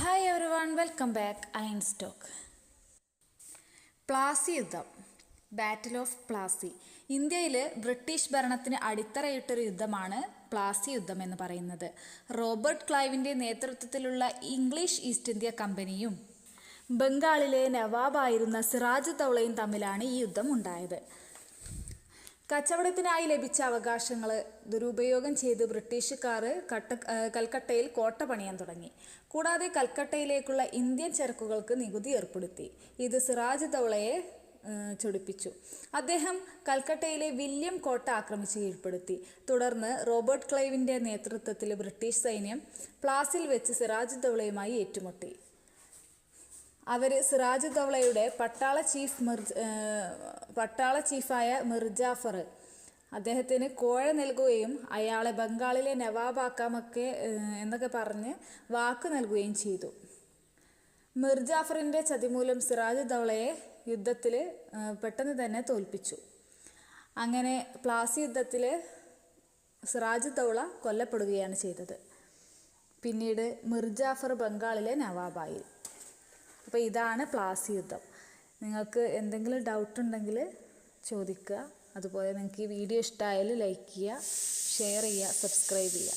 Hi everyone welcome back iron stock Plassey യുദ്ധം. Battle of Plassey ഇന്ത്യയിൽ British ഭരണത്തിന് അടിത്തറയിട്ടൊരു യുദ്ധമാണ് പ്ലാസി യുദ്ധം എന്ന് പറയുന്നത്. റോബർട്ട് ക്ലൈവിന്റെ നേതൃത്വത്തിലുള്ള ഇംഗ്ലീഷ് ഈസ്റ്റ് ഇന്ത്യ കമ്പനിയും ബംഗാളിലെ നവാബായിരുന്ന സിറാജ് തൗളയും തമ്മിലാണ് ഈ യുദ്ധം ഉണ്ടായത്. കച്ചവടത്തിനായി ലഭിച്ച അവകാശങ്ങൾ ദുരുപയോഗം ചെയ്ത് ബ്രിട്ടീഷുകാർ കട്ട കൽക്കട്ടയിൽ കോട്ട പണിയാൻ തുടങ്ങി. കൂടാതെ കൽക്കട്ടയിലേക്കുള്ള ഇന്ത്യൻ ചരക്കുകൾക്ക് നികുതി ഏർപ്പെടുത്തി. ഇത് സിറാജ് ദൗളയെ ചൊടിപ്പിച്ചു. അദ്ദേഹം കൽക്കട്ടയിലെ വില്യം കോട്ട ആക്രമിച്ച് കീഴ്പ്പെടുത്തി. തുടർന്ന് റോബർട്ട് ക്ലൈവിന്റെ നേതൃത്വത്തിൽ ബ്രിട്ടീഷ് സൈന്യം പ്ലാസിൽ വെച്ച് സിറാജ് ദൗളയുമായി ഏറ്റുമുട്ടി. അവർ സിറാജ് ദൗളയുടെ പട്ടാള ചീഫ് മിർജ പട്ടാള ചീഫായ മിർജാഫർ അദ്ദേഹത്തിന് കോഴ നൽകുകയും അയാളെ ബംഗാളിലെ നവാബാക്കാമൊക്കെ എന്നൊക്കെ പറഞ്ഞ് വാക്ക് നൽകുകയും ചെയ്തു. മിർജാഫറിന്റെ ചതിമൂലം സിറാജ് ദൗളയെ യുദ്ധത്തിൽ പെട്ടെന്ന് തന്നെ തോൽപ്പിച്ചു. അങ്ങനെ പ്ലാസി യുദ്ധത്തിൽ സിറാജ് ദൗള കൊല്ലപ്പെടുകയാണ് ചെയ്തത്. പിന്നീട് മിർജാഫർ ബംഗാളിലെ നവാബായി. അപ്പോൾ ഇതാണ് പ്ലാസി യുദ്ധം. നിങ്ങൾക്ക് എന്തെങ്കിലും ഡൗട്ട് ഉണ്ടെങ്കിൽ ചോദിക്കുക. അതുപോലെ നിങ്ങൾക്ക് ഈ വീഡിയോ ഇഷ്ടമായാൽ ലൈക്ക് ചെയ്യുക ഷെയർ ചെയ്യുക സബ്സ്ക്രൈബ് ചെയ്യുക.